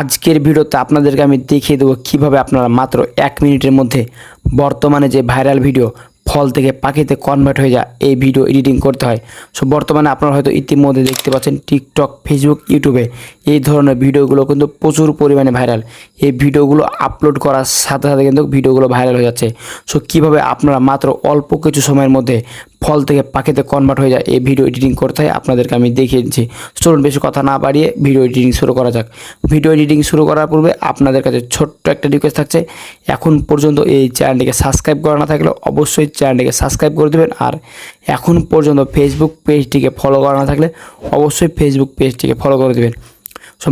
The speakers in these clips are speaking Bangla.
আজকের ভিডিওতে আপনাদেরকে আমি দেখিয়ে দেবো কীভাবে আপনারা মাত্র এক মিনিটের মধ্যে বর্তমানে যে ভাইরাল ভিডিও ফল থেকে পাখিতে কনভার্ট হয়ে যায়, এই ভিডিও এডিটিং করতে হয়। সো বর্তমানে আপনারা হয়তো ইতিমধ্যে দেখতে পাচ্ছেন টিকটক ফেসবুক ইউটিউবে এই ধরনের ভিডিওগুলো কিন্তু প্রচুর পরিমাণে ভাইরাল এই ভিডিওগুলো আপলোড করার সাথে সাথে কিন্তু ভিডিওগুলো ভাইরাল হয়ে যাচ্ছে। সো কীভাবে আপনারা মাত্র অল্প কিছু সময়ের মধ্যে ফল থেকে পাখিতে কনভার্ট হয়ে যায়, এই ভিডিও এডিটিং করতে হয়, আপনাদেরকে আমি দেখিয়ে দিচ্ছি। চলুন, বেশি কথা না বাড়িয়ে ভিডিও এডিটিং শুরু করা যাক। ভিডিও এডিটিং শুরু করার পূর্বে আপনাদের কাছে ছোট্ট একটা রিকোয়েস্ট থাকছে। এখন পর্যন্ত এই চ্যানেলটিকে সাবস্ক্রাইব করা না থাকলে অবশ্যই চ্যানেলটিকে সাবস্ক্রাইব করে দেবেন। আর এখন পর্যন্ত ফেসবুক পেজটিকে ফলো করা না থাকলে অবশ্যই ফেসবুক পেজটিকে ফলো করে দেবেন।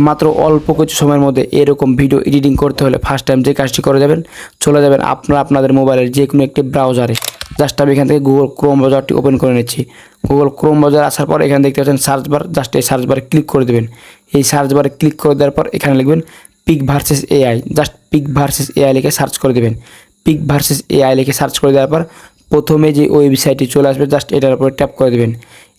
মাত্র অল্প কিছু সময়ের মধ্যে এরকম ভিডিও এডিটিং করতে হলে ফার্স্ট টাইম যে কাজটি করে যাবেন, চলে যাবেন আপনারা, আপনাদের মোবাইলের যে কোনো একটি ব্রাউজারে জাস্ট আমি এখান থেকে গুগল ক্রোম ব্রাউজারটি ওপেন করে নিচ্ছি। গুগল ক্রোম ব্রাউজার আসার পর এখানে দেখতে পাচ্ছেন সার্চ বার জাস্ট এই সার্চ বারে ক্লিক করে দেবেন। এই সার্চ বারে ক্লিক করে দেওয়ার পর এখানে লিখবেন pic versus AI just pic versus AI লিখে সার্চ করে দেবেন। পিক ভার্সেস এআই লিখে সার্চ করে দেওয়ার পর প্রথমে যে ওয়েবসাইটটি চলে আসবে জাস্ট এটার উপরে ট্যাপ করে দেবেন।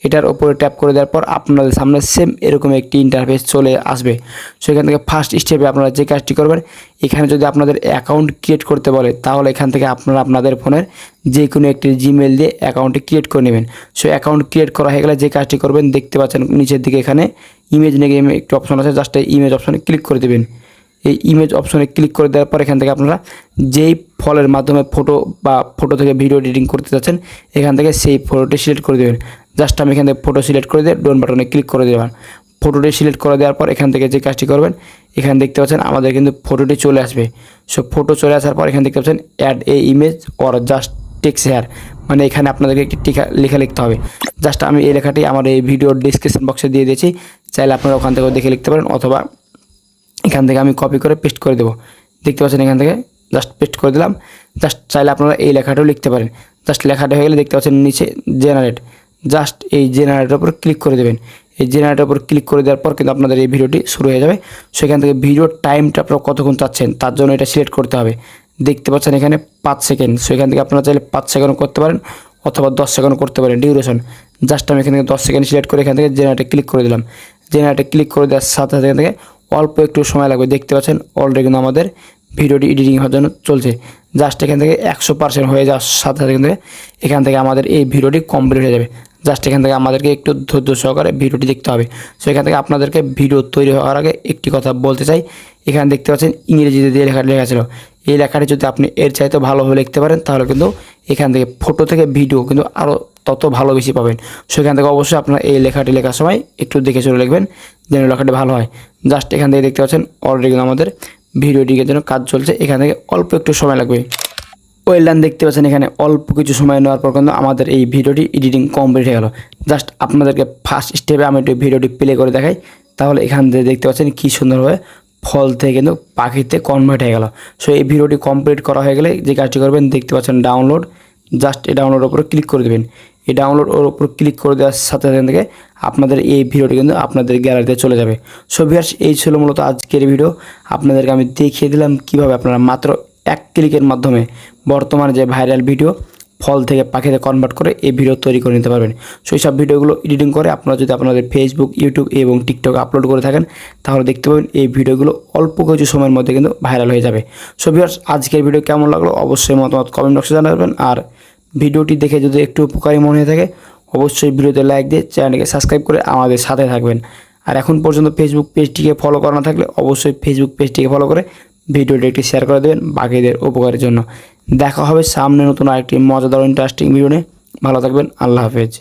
এটার উপরে ট্যাপ করে দেওয়ার পর আপনাদের সামনে সেম এরকম একটি ইন্টারফেস চলে আসবে। সো এখান থেকে ফার্স্ট স্টেপে আপনারা যে কাজটি করবেন, এখানে যদি আপনাদের অ্যাকাউন্ট ক্রিয়েট করতে বলে, তাহলে এখান থেকে আপনারা আপনাদের ফোনের যে কোনো একটি জিমেল দিয়ে অ্যাকাউন্টটি ক্রিয়েট করে নেবেন। সো অ্যাকাউন্ট ক্রিয়েট করা হয়ে গেলে যে কাজটি করবেন, দেখতে পাচ্ছেন নিচের দিকে এখানে ইমেজ নিয়ে একটি অপশন আছে জাস্ট ইমেজ অপশনে ক্লিক করে দেবেন। এই ইমেজ অপশনে ক্লিক করে দেওয়ার পর এখান থেকে আপনারা যেই ফলের মাধ্যমে ফটো বা ফটো থেকে ভিডিও এডিটিং করতে চাচ্ছেন এখান থেকে সেই ফটোটি সিলেক্ট করে দেবেন। জাস্ট আমি এখান থেকে ফটো সিলেক্ট করে দিয়ে ডোন বাটনে ক্লিক করে দেবেন। ফটোটি সিলেক্ট করে দেওয়ার পর এখান থেকে যে কাজটি করবেন, এখানে দেখতে পাচ্ছেন আমাদের কিন্তু ফটোটি চলে আসবে। সো ফটো চলে আসার পর এখানে দেখতে পাচ্ছেন add a image or just text here মানে এখানে আপনাদেরকে একটি টিকা, লেখা লিখতে হবে। জাস্ট আমি এই লেখাটি আমার এই ভিডিওর ডিসক্রিপশন বক্সে দিয়ে দিয়েছি। চাইলে আপনারা ওখান থেকেও দেখে লিখতে পারেন অথবা এখান থেকে আমি কপি করে পেস্ট করে দেবো। দেখতে পাচ্ছেন এখান থেকে জাস্ট পেস্ট করে দিলাম। জাস্ট চাইলে আপনারা এই লেখাটাও লিখতে পারেন। জাস্ট লেখাটা হয়ে গেলে দেখতে পাচ্ছেন নিচে জেনারেট জাস্ট এই জেনারেটের উপর ক্লিক করে দেবেন। এই জেনারেটের উপর ক্লিক করে দেওয়ার পর কিন্তু আপনাদের এই ভিডিওটি শুরু হয়ে যাবে। সেখান থেকে ভিডিওর টাইমটা আপনারা কতক্ষণ চাচ্ছেন, তার জন্য এটা সিলেক্ট করতে হবে। দেখতে পাচ্ছেন এখানে পাঁচ সেকেন্ড। সো এখান থেকে আপনারা চাইলে পাঁচ সেকেন্ড করতে পারেন অথবা দশ সেকেন্ড করতে পারেন ডিউরেশন। জাস্ট আমি এখান থেকে দশ সেকেন্ড সিলেক্ট করে এখান থেকে জেনারেটে ক্লিক করে দিলাম। জেনারেটে ক্লিক করে দেওয়ার সাথে সাথে এখান থেকে অল্প একটু সময় লাগবে। দেখতে পাচ্ছেন অলরেডি কিন্তু আমাদের ভিডিওটি এডিটিং হওয়ার জন্য চলছে। জাস্ট এখান থেকে একশো পার্সেন্ট হয়ে যাওয়ার সাথে সাথে কিন্তু এখান থেকে আমাদের এই ভিডিওটি কমপ্লিট হয়ে যাবে। জাস্ট এখান থেকে আমাদেরকে একটু ধৈর্য সহকারে ভিডিওটি দেখতে হবে। সো এখান থেকে আপনাদেরকে ভিডিও তৈরি হওয়ার আগে একটি কথা বলতে চাই। এখানে দেখতে পাচ্ছেন ইংরেজিতে দিয়ে লেখা লেখা ছিল। এই লেখাটি যদি আপনি এর চাইতে ভালোভাবে লিখতে পারেন, তাহলে কিন্তু এখান থেকে ফটো থেকে ভিডিও কিন্তু আরও তত ভালো বেশি পাবেন। সেখান থেকে অবশ্যই আপনার এই লেখাটি লেখার সময় একটু দেখে চলে লিখবেন, যেন লেখাটি ভালো হয়। জাস্ট এখান থেকে দেখতে পাচ্ছেন অলরেডি কিন্তু আমাদের ভিডিওটির যেন কাজ চলছে, এখান থেকে অল্প একটু সময় লাগবে। ওয়েলডান দেখতে পাচ্ছেন এখানে অল্প কিছু সময় নেওয়ার পর কিন্তু আমাদের এই ভিডিওটি এডিটিং কমপ্লিট হয়ে গেল। জাস্ট আপনাদেরকে ফার্স্ট স্টেপে আমি একটু ভিডিওটি প্লে করে দেখাই। তাহলে এখান থেকে দেখতে পাচ্ছেন কী সুন্দরভাবে ফল থেকে কিন্তু পাখিতে কনভার্ট হয়ে গেল। সো এই ভিডিওটি কমপ্লিট করা হয়ে গেলে যে কাজটি করবেন, দেখতে পাচ্ছেন ডাউনলোড জাস্ট এই ডাউনলোডের উপরে ক্লিক করে দেবেন। এই ডাউনলোড ওর উপর ক্লিক করে দেওয়ার সাথে সাথে থেকে আপনাদের এই ভিডিওটি কিন্তু আপনাদের গ্যালারিতে চলে যাবে। সো ভিয়ার্স এই ছিল মূলত আজকের ভিডিও আপনাদেরকে আমি দেখিয়ে দিলাম কীভাবে আপনারা মাত্র এক ক্লিকের মাধ্যমে বর্তমানে যে ভাইরাল ভিডিও ফল থেকে পাখিতে কনভার্ট করে এই ভিডিও তৈরি করে নিতে পারবেন। সো এই সব ভিডিওগুলো এডিটিং করে আপনারা যদি আপনাদের ফেসবুক ইউটিউব এবং টিকটক আপলোড করে থাকেন, তাহলে দেখতে পাবেন এই ভিডিওগুলো অল্প কিছু সময়ের মধ্যে কিন্তু ভাইরাল হয়ে যাবে। সো ভিউয়ার্স আজকের ভিডিও কেমন লাগল? অবশ্যই মতামত কমেন্ট বক্সে জানাবেন। আর ভিডিওটি দেখে যদি একটু উপকারী মনে হয়ে থাকে, অবশ্যই ভিডিওতে লাইক দিয়ে চ্যানেলটিকে সাবস্ক্রাইব করে আমাদের সাথে থাকবেন। আর এখন পর্যন্ত ফেসবুক পেজটিকে ফলো করা না থাকলে, অবশ্যই ফেসবুক পেজটিকে ফলো করে ভিডিওটি একটি শেয়ার করে দেবেন বাকিদের উপকারের জন্য। দেখা হবে সামনে নতুন আরেকটি মজাদার ইন্টারেস্টিং ভিডিও নিয়ে। ভালো থাকবেন, আল্লাহ হাফেজ।